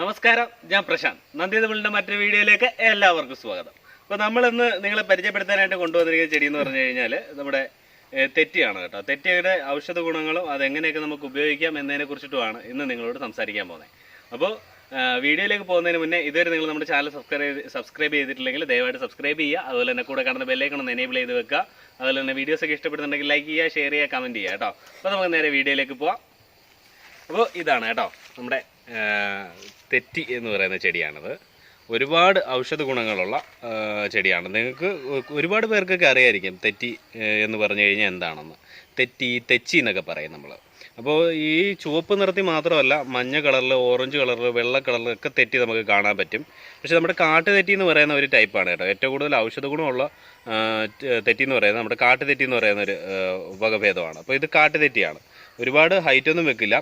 നമസ്കാരം ഞാൻ പ്രശാന്ത്. നന്ദി തമിഴിന്റെ മറ്റൊരു വീഡിയോയിലേക്ക് എല്ലാവർക്കും സ്വാഗതം. അപ്പോൾ നമ്മളിന്ന് നിങ്ങളെ പരിചയപ്പെടുത്താനായിട്ട് കൊണ്ടുവന്നിരിക്കുന്ന ചെടി എന്ന് പറഞ്ഞു കഴിഞ്ഞാൽ നമ്മുടെ തെറ്റിയാണ് കേട്ടോ. തെറ്റിയുടെ ഔഷധ ഗുണങ്ങളും അതെങ്ങനെയൊക്കെ നമുക്ക് ഉപയോഗിക്കാം എന്നതിനെ കുറിച്ചിട്ടുമാണ് ഇന്ന് നിങ്ങളോട് സംസാരിക്കാൻ പോകുന്നത്. അപ്പോൾ വീഡിയോയിലേക്ക് പോകുന്നതിന് മുന്നേ ഇതുവരെ നിങ്ങൾ നമ്മുടെ ചാനൽ സബ്സ്ക്രൈബ് സബ്സ്ക്രൈബ് ചെയ്തിട്ടില്ലെങ്കിൽ ദയവായിട്ട് സബ്സ്ക്രൈബ് ചെയ്യുക. അതുപോലെ തന്നെ കൂടെ കാണുന്ന ബെല്ലൈക്കൺ ഒന്ന് എനേബിൾ ചെയ്ത് വെക്കുക. അതുപോലെ തന്നെ വീഡിയോസ് ഒക്കെ ഇഷ്ടപ്പെടുന്നുണ്ടെങ്കിൽ ലൈക്ക് ചെയ്യുക ഷെയർ ചെയ്യുക കമന്റ് ചെയ്യുക കേട്ടോ. അപ്പോൾ നമുക്ക് നേരെ വീഡിയോയിലേക്ക് പോവാം. അപ്പോൾ ഇതാണ് കേട്ടോ നമ്മുടെ തെറ്റി എന്ന് പറയുന്ന ചെടിയാണത്. ഒരുപാട് ഔഷധ ഗുണങ്ങളുള്ള ചെടിയാണ്. നിങ്ങൾക്ക് ഒരുപാട് പേർക്കൊക്കെ അറിയായിരിക്കും തെറ്റി എന്ന് പറഞ്ഞു കഴിഞ്ഞാൽ എന്താണെന്ന്. തെറ്റി തെച്ചി എന്നൊക്കെ പറയും നമ്മൾ അപ്പോൾ ഈ ചുവപ്പ് നിറത്തി മാത്രമല്ല മഞ്ഞ കളറിൽ ഓറഞ്ച് കളറിൽ വെള്ള കളറിൽ ഒക്കെ തെറ്റി നമുക്ക് കാണാൻ പറ്റും. പക്ഷേ നമ്മുടെ കാട്ട് തെറ്റി എന്ന് പറയുന്ന ഒരു ടൈപ്പാണ് കേട്ടോ. ഏറ്റവും കൂടുതൽ ഔഷധ ഗുണമുള്ള തെറ്റി എന്ന് പറയുന്നത് നമ്മുടെ കാട്ട് തെറ്റി എന്ന് പറയുന്ന ഒരു വകഭേദമാണ് അപ്പോൾ ഇത് കാട്ട് തെറ്റിയാണ്. ഒരുപാട് ഹൈറ്റൊന്നും വെക്കില്ല.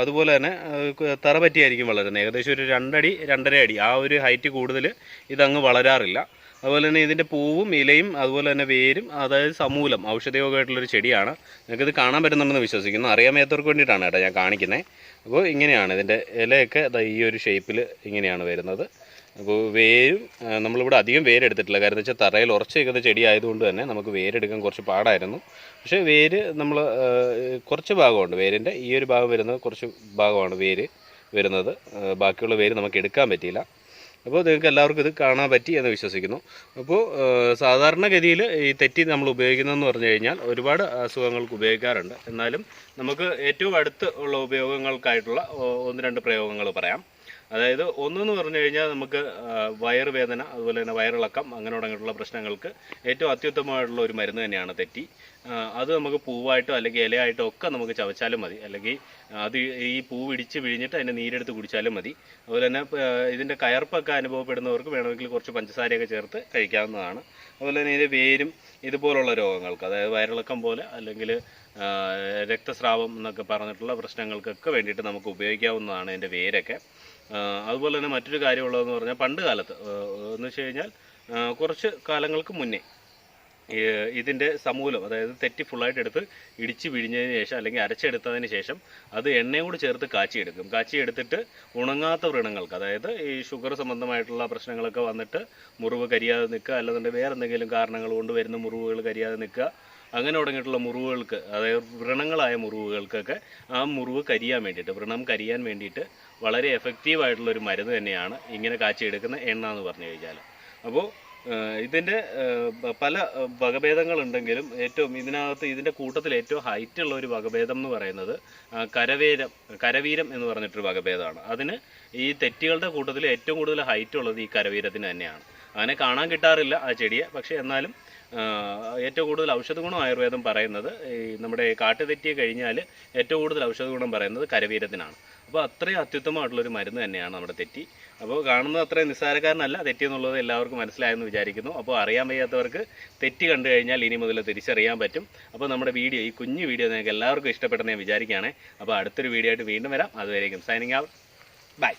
അതുപോലെ തന്നെ തറ പറ്റിയായിരിക്കും വളരുന്നത്. ഏകദേശം ഒരു രണ്ടടി രണ്ടര അടി. ആ ഒരു ഹൈറ്റ് കൂടുതൽ ഇതങ്ങ് വളരാറില്ല. അതുപോലെ തന്നെ ഇതിന്റെ പൂവും ഇലയും അതുപോലെ തന്നെ വേരും അതായത് സമൂലം ഔഷധയോഗമായിട്ടുള്ളൊരു ചെടിയാണ്. നിങ്ങൾക്കിത് കാണാൻ പറ്റുന്നുണ്ടെന്ന് വിശ്വസിക്കുന്നു. അറിയാൻ മേത്തവർക്ക് വേണ്ടിയിട്ടാണ് കേട്ടോ ഞാൻ കാണിക്കുന്നത് അപ്പോൾ ഇങ്ങനെയാണ് ഇതിന്റെ ഇലയൊക്കെ ഈ ഒരു ഷേപ്പിൽ ഇങ്ങനെയാണ് വരുന്നത്. അപ്പോൾ വേരും നമ്മളിവിടെ അധികം വേരെടുത്തിട്ടില്ല. കാരണം വെച്ചാൽ തറയിൽ ഉറച്ച് നിൽക്കുന്ന ചെടി ആയതുകൊണ്ട് തന്നെ നമുക്ക് വേരെടുക്കാൻ കുറച്ച് പാടായിരുന്നു. പക്ഷേ വേര് നമ്മൾ കുറച്ച് ഭാഗമുണ്ട്. വേരിന്റെ ഈ ഒരു ഭാഗം വരുന്നത് കുറച്ച് ഭാഗമാണ് വേര് വരുന്നത്. ബാക്കിയുള്ള വേര് നമുക്ക് എടുക്കാൻ പറ്റിയില്ല. അപ്പോൾ നിങ്ങൾക്ക് എല്ലാവർക്കും ഇത് കാണാൻ പറ്റി എന്ന് വിശ്വസിക്കുന്നു. അപ്പോൾ സാധാരണഗതിയിൽ ഈ തെറ്റി നമ്മൾ ഉപയോഗിക്കുന്നതെന്ന് പറഞ്ഞു കഴിഞ്ഞാൽ ഒരുപാട് അസുഖങ്ങൾക്ക് ഉപയോഗിക്കാറുണ്ട്. എന്നാലും നമുക്ക് ഏറ്റവും അടുത്ത് ഉള്ള ഉപയോഗങ്ങൾക്കായിട്ടുള്ള ഒന്ന് രണ്ട് പ്രയോഗങ്ങൾ പറയാം. അതായത് ഒന്നെന്ന് പറഞ്ഞു കഴിഞ്ഞാൽ നമുക്ക് വയറുവേദന അതുപോലെ തന്നെ വയറിളക്കം അങ്ങനെ തുടങ്ങിയിട്ടുള്ള പ്രശ്നങ്ങൾക്ക് ഏറ്റവും അത്യുത്തമമായിട്ടുള്ള ഒരു മരുന്ന് തന്നെയാണ് തെറ്റി. അത് നമുക്ക് പൂവായിട്ടോ അല്ലെങ്കിൽ ഇലയായിട്ടോ ഒക്കെ നമുക്ക് ചവച്ചാലും മതി. അല്ലെങ്കിൽ അത് ഈ പൂവ് ഇടിച്ച് പിഴിഞ്ഞിട്ട് അതിന്റെ നീരെടുത്ത് കുടിച്ചാലും മതി. അതുപോലെ തന്നെ ഇതിന്റെ കയർപ്പൊക്കെ അനുഭവപ്പെടുന്നവർക്ക് വേണമെങ്കിൽ കുറച്ച് പഞ്ചസാരയൊക്കെ ചേർത്ത് കഴിക്കാവുന്നതാണ്. അതുപോലെ തന്നെ ഇതിന്റെ വേരും ഇതുപോലുള്ള രോഗങ്ങൾക്ക് അതായത് വയറിളക്കം പോലെ അല്ലെങ്കിൽ രക്തസ്രാവം എന്നൊക്കെ പറഞ്ഞിട്ടുള്ള പ്രശ്നങ്ങൾക്കൊക്കെ വേണ്ടിയിട്ട് നമുക്ക് ഉപയോഗിക്കാവുന്നതാണ് ഇതിന്റെ വേരൊക്കെ. അതുപോലെ തന്നെ മറ്റൊരു കാര്യമുള്ളതെന്ന് പറഞ്ഞാൽ പണ്ട് കാലത്ത് എന്ന് വെച്ച് കഴിഞ്ഞാൽ കുറച്ച് കാലങ്ങൾക്ക് മുന്നേ ഇതിന്റെ സമൂലം അതായത് തെറ്റി ഫുള്ളായിട്ട് എടുത്ത് ഇടിച്ച് പിഴിഞ്ഞതിന് ശേഷം അല്ലെങ്കിൽ അരച്ചെടുത്തതിന് ശേഷം അത് എണ്ണയും കൂടി ചേർത്ത് കാച്ചിയെടുക്കും. കാച്ചിയെടുത്തിട്ട് ഉണങ്ങാത്ത വ്രണങ്ങൾക്ക് അതായത് ഈ ഷുഗർ സംബന്ധമായിട്ടുള്ള പ്രശ്നങ്ങളൊക്കെ വന്നിട്ട് മുറിവ് കരിയാതെ നിൽക്കുക അല്ലെന്നുണ്ടെങ്കിൽ വേറെ എന്തെങ്കിലും കാരണങ്ങൾ കൊണ്ട് വരുന്ന മുറിവുകൾ കരിയാതെ നിൽക്കുക അങ്ങനെ തുടങ്ങിയിട്ടുള്ള മുറിവുകൾക്ക് അതായത് വ്രണങ്ങളായ മുറിവുകൾക്കൊക്കെ ആ മുറിവ് കരിയാൻ വേണ്ടിയിട്ട് വ്രണം കരിയാൻ വേണ്ടിയിട്ട് വളരെ എഫക്റ്റീവായിട്ടുള്ളൊരു മരുന്ന് തന്നെയാണ് ഇങ്ങനെ കാച്ചിയെടുക്കുന്ന എണ്ണ എന്ന് പറഞ്ഞു കഴിഞ്ഞാൽ അപ്പോൾ ഇതിന്റെ പല വകഭേദങ്ങളുണ്ടെങ്കിലും ഏറ്റവും ഇതിനകത്ത് ഇതിന്റെ കൂട്ടത്തിൽ ഏറ്റവും ഹൈറ്റ് ഉള്ള ഒരു വകഭേദം എന്ന് പറയുന്നത് കരവീരം കരവേരം എന്ന് പറഞ്ഞിട്ടൊരു വകഭേദമാണ്. അതിന് ഈ തെറ്റികളുടെ കൂട്ടത്തിൽ ഏറ്റവും കൂടുതൽ ഹൈറ്റ് ഉള്ളത് ഈ കരവീരത്തിന് തന്നെയാണ്. അങ്ങനെ കാണാൻ കിട്ടാറില്ല ആ ചെടിയെ പക്ഷേ എന്നാലും ഏറ്റവും കൂടുതൽ ഔഷധ ഗുണം ആയുർവേദം പറയുന്നത് ഈ നമ്മുടെ കാട്ടുതെറ്റിയെ കഴിഞ്ഞാൽ ഏറ്റവും കൂടുതൽ ഔഷധ ഗുണം പറയുന്നത് കരവീരത്തിനാണ്. അപ്പോൾ അത്രയും അത്യുത്തമമായിട്ടുള്ളൊരു മരുന്ന് തന്നെയാണ് നമ്മുടെ തെറ്റി. അപ്പോൾ കാണുന്നത് അത്രയും നിസ്സാരക്കാരനല്ല തെറ്റി എന്നുള്ളത് എല്ലാവർക്കും മനസ്സിലായെന്ന് വിചാരിക്കുന്നു. അപ്പോൾ അറിയാൻ വയ്യാത്തവർക്ക് തെറ്റി കണ്ടു കഴിഞ്ഞാൽ ഇനി മുതൽ തിരിച്ചറിയാൻ പറ്റും. അപ്പോൾ നമ്മുടെ വീഡിയോ ഈ കുഞ്ഞു വീഡിയോ നിങ്ങൾക്ക് എല്ലാവർക്കും ഇഷ്ടപ്പെട്ടെന്ന് ഞാൻ വിചാരിക്കുകയാണ്. അപ്പോൾ അടുത്തൊരു വീഡിയോ ആയിട്ട് വീണ്ടും വരാം. അതുവരേക്കും സൈനിങ് ഔട്ട്. ബൈ.